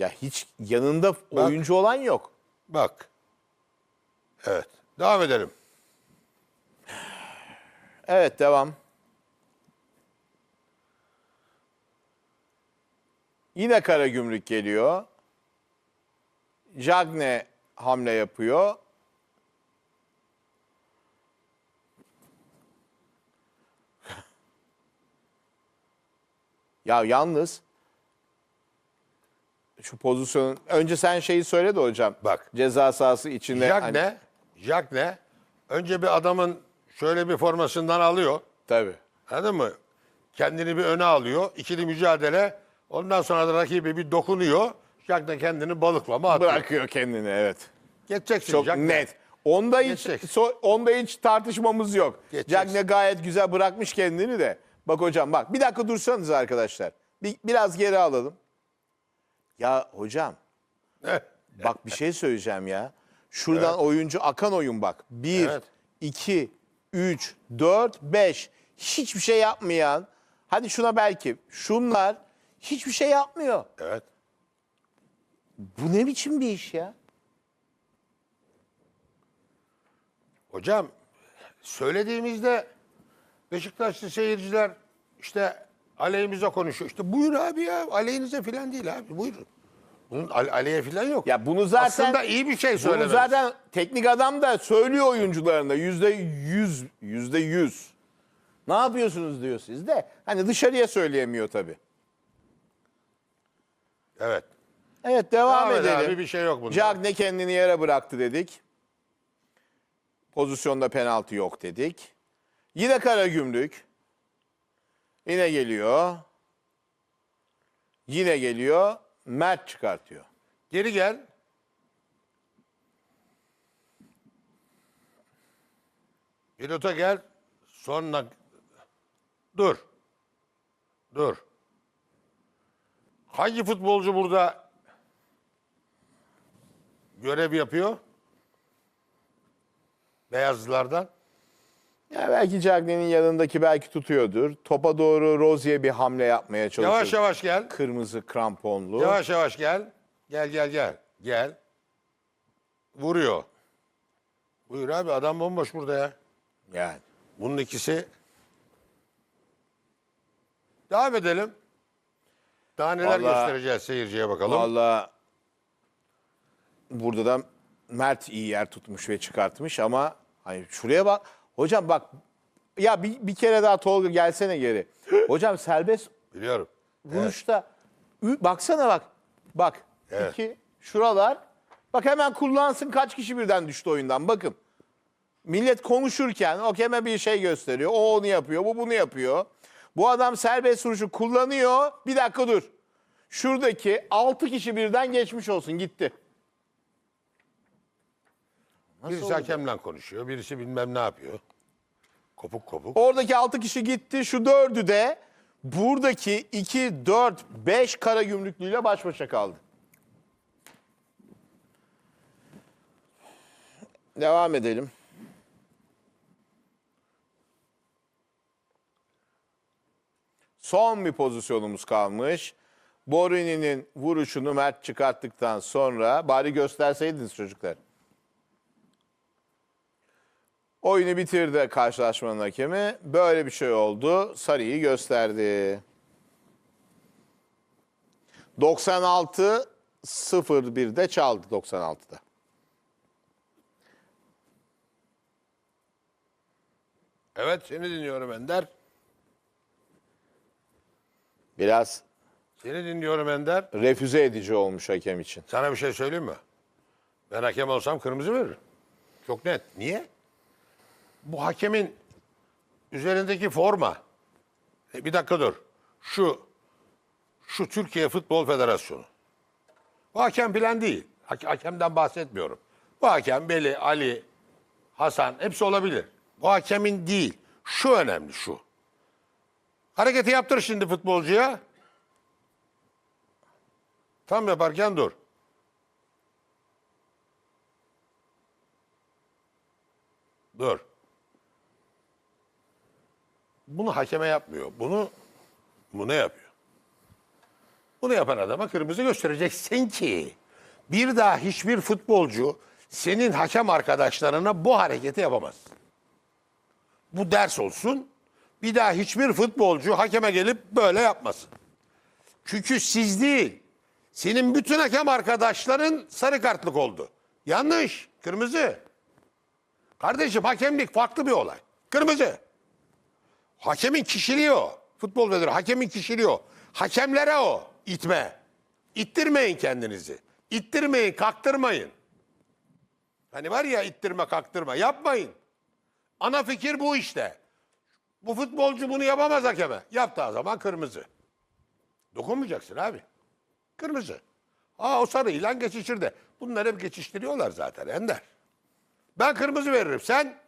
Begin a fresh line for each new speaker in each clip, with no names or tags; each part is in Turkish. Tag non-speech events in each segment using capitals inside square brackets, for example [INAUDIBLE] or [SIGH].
Ya hiç yanında oyuncu olan yok.
Bak. Evet. Devam edelim.
Evet devam. Yine Karagümrük geliyor. Jagne hamle yapıyor. [LAUGHS] ya yalnız şu pozisyonun önce sen şeyi söyle de hocam.
Bak.
Ceza sahası içinde
Jack
hani-
ne? Jack ne? Önce bir adamın şöyle bir formasından alıyor.
Tabii.
Anladın mı? Kendini bir öne alıyor. İkili mücadele. Ondan sonra da rakibi bir dokunuyor. Jack da kendini balıklama atıyor.
Bırakıyor kendini evet.
Geçeceksin
Çok
Jack ne?
net. Onda hiç so- onda hiç tartışmamız yok.
Geçecek.
Cagne gayet güzel bırakmış kendini de. Bak hocam bak bir dakika dursanız arkadaşlar. Bir, biraz geri alalım. Ya hocam bak bir şey söyleyeceğim ya. Şuradan oyuncu akan oyun bak. 1,
Evet.
2, 3, 4, 5. Hiçbir şey yapmayan. Hadi şuna belki. Şunlar hiçbir şey yapmıyor.
Evet.
Bu ne biçim bir iş ya?
Hocam söylediğimizde Beşiktaşlı seyirciler işte aleyhimize konuşuyor. İşte buyur abi ya aleyhinize falan değil abi buyurun. Bunun ale- aleyhe falan yok.
Ya bunu zaten
Aslında iyi bir şey
Bunu
söylemeniz.
zaten teknik adam da söylüyor oyuncularına yüzde yüz, yüzde yüz. Ne yapıyorsunuz diyor siz de. Hani dışarıya söyleyemiyor tabii.
Evet.
Evet devam,
Devam
edelim.
abi, bir şey yok bunda.
Cagne kendini yere bıraktı dedik. Pozisyonda penaltı yok dedik. Yine Karagümrük. Yine geliyor. Yine geliyor. Mert çıkartıyor.
Geri gel. Pilota gel. Sonra dur. Dur. Hangi futbolcu burada görev yapıyor? Beyazlılardan.
Ya belki Cagne'nin yanındaki belki tutuyordur. Topa doğru Rozier bir hamle yapmaya çalışıyor.
Yavaş yavaş gel.
Kırmızı kramponlu.
Yavaş yavaş gel. Gel gel gel. Gel. Vuruyor. Buyur abi adam bomboş burada ya.
Yani.
Bunun ikisi. Devam edelim. Daha neler
Vallahi-
göstereceğiz seyirciye bakalım.
Valla burada da Mert iyi yer tutmuş ve çıkartmış ama hani şuraya bak. Hocam bak ya bir, bir kere daha Tolga gelsene geri. Hocam serbest
Biliyorum.
vuruşta Ü- baksana bak. Bak.
Evet.
iki şuralar. Bak hemen kullansın kaç kişi birden düştü oyundan bakın. Millet konuşurken o hemen bir şey gösteriyor. O onu yapıyor, bu bunu yapıyor. Bu adam serbest vuruşu kullanıyor. Bir dakika dur. Şuradaki 6 kişi birden geçmiş olsun gitti.
birisi hakemle konuşuyor, birisi bilmem ne yapıyor. Kopuk kopuk.
Oradaki 6 kişi gitti. Şu dördü de buradaki 2, 4, 5 kara gümrüklüyle baş başa kaldı. Devam edelim. Son bir pozisyonumuz kalmış. Borini'nin vuruşunu Mert çıkarttıktan sonra bari gösterseydiniz çocuklar. Oyunu bitirdi karşılaşmanın hakemi. Böyle bir şey oldu. Sarı'yı gösterdi. 96 01'de çaldı 96'da.
Evet seni dinliyorum Ender.
Biraz
Seni dinliyorum Ender.
refüze edici olmuş hakem için.
Sana bir şey söyleyeyim mi? Ben hakem olsam kırmızı veririm. Çok net. Niye? Bu hakemin üzerindeki forma. E, bir dakika dur. Şu şu Türkiye Futbol Federasyonu. Bu hakem falan değil. Ha- Hakemden bahsetmiyorum. Bu hakem Beli, Ali, Hasan hepsi olabilir. Bu hakemin değil. Şu önemli şu. Hareketi yaptır şimdi futbolcuya. Tam yaparken dur. Dur. Bunu hakeme yapmıyor. Bunu bu ne yapıyor? Bunu yapan adama kırmızı göstereceksin ki bir daha hiçbir futbolcu senin hakem arkadaşlarına bu hareketi yapamaz. Bu ders olsun. Bir daha hiçbir futbolcu hakeme gelip böyle yapmasın. Çünkü siz değil, senin bütün hakem arkadaşların sarı kartlık oldu. Yanlış, kırmızı. Kardeşim hakemlik farklı bir olay. Kırmızı. Hakemin kişiliği o. Futbol müdürü hakemin kişiliği o. Hakemlere o itme. İttirmeyin kendinizi. İttirmeyin, kaktırmayın. Hani var ya ittirme, kaktırma. Yapmayın. Ana fikir bu işte. Bu futbolcu bunu yapamaz hakeme. Yaptığı zaman kırmızı. Dokunmayacaksın abi. Kırmızı. Aa o sarı ilan geçişir de. Bunlar hep geçiştiriyorlar zaten Ender. Ben kırmızı veririm. Sen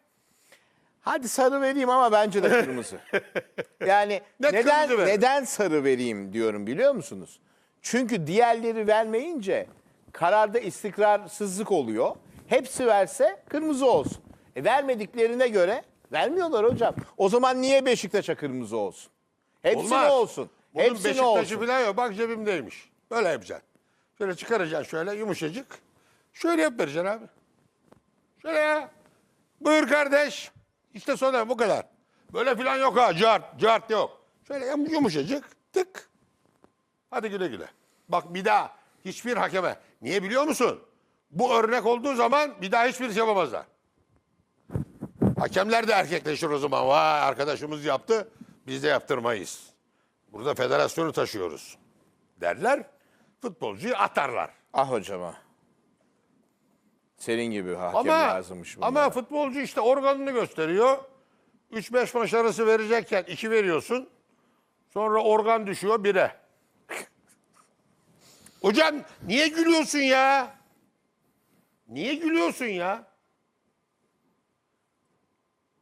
Hadi sarı vereyim ama bence de kırmızı. [LAUGHS] Yani
Net
neden
kırmızı
neden sarı vereyim diyorum biliyor musunuz? Çünkü diğerleri vermeyince kararda istikrarsızlık oluyor. Hepsi verse kırmızı olsun. E vermediklerine göre vermiyorlar hocam. O zaman niye Beşiktaş'a kırmızı olsun? Hepsine
olmaz.
olsun.
Bunun
Hepsine
Beşiktaş'ı
olsun.
falan yok. Bak cebimdeymiş. Böyle yapacaksın. Şöyle çıkaracaksın şöyle yumuşacık. Şöyle yap vereceksin abi. Şöyle ya. Buyur kardeş. İşte sonra bu kadar. Böyle falan yok ha. Cart, cart yok. Şöyle yum- yumuşacık. Tık. Hadi güle güle. Bak bir daha hiçbir hakeme. Niye biliyor musun? Bu örnek olduğu zaman bir daha hiçbir şey yapamazlar. Hakemler de erkekleşir o zaman. Vay arkadaşımız yaptı. Biz de yaptırmayız. Burada federasyonu taşıyoruz. Derler. Futbolcuyu atarlar.
Ah hocama. Senin gibi hakem
Ama
lazımmış bunlara.
ama futbolcu işte organını gösteriyor. 3-5 maç arası verecekken 2 veriyorsun. Sonra organ düşüyor 1'e. [LAUGHS] Hocam niye gülüyorsun ya? Niye gülüyorsun ya?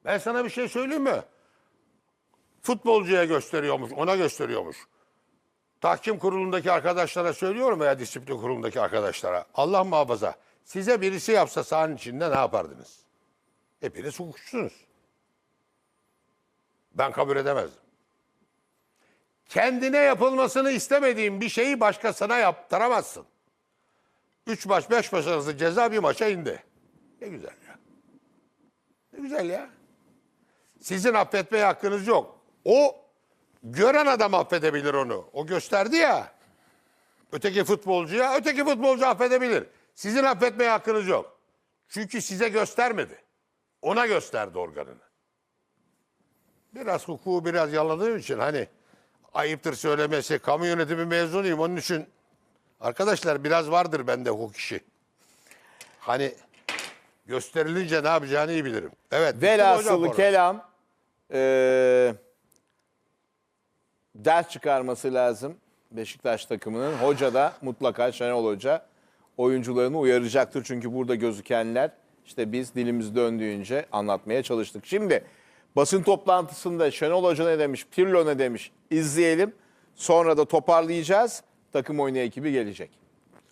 Ben sana bir şey söyleyeyim mi? Futbolcuya gösteriyormuş, ona gösteriyormuş. Tahkim kurulundaki arkadaşlara söylüyorum veya disiplin kurulundaki arkadaşlara. Allah muhafaza. Size birisi yapsa sahanın içinde ne yapardınız? Hepiniz hukukçusunuz. Ben kabul edemezdim. Kendine yapılmasını istemediğin bir şeyi başkasına yaptıramazsın. Üç maç, beş maç arası ceza bir maça indi. Ne güzel ya. Ne güzel ya. Sizin affetmeye hakkınız yok. O gören adam affedebilir onu. O gösterdi ya. Öteki futbolcuya, öteki futbolcu affedebilir. Sizin affetmeye hakkınız yok. Çünkü size göstermedi. Ona gösterdi organını. Biraz hukuku biraz yaladığım için hani ayıptır söylemesi. Kamu yönetimi mezunuyum onun için arkadaşlar biraz vardır bende hukuk işi. Hani gösterilince ne yapacağını iyi bilirim. Evet.
Velhasılı kelam eee, ders çıkarması lazım Beşiktaş takımının. Hoca da mutlaka Şenol Hoca oyuncularını uyaracaktır. Çünkü burada gözükenler işte biz dilimiz döndüğünce anlatmaya çalıştık. Şimdi basın toplantısında Şenol Hoca ne demiş, Pirlo ne demiş izleyelim. Sonra da toparlayacağız. Takım oyunu ekibi gelecek.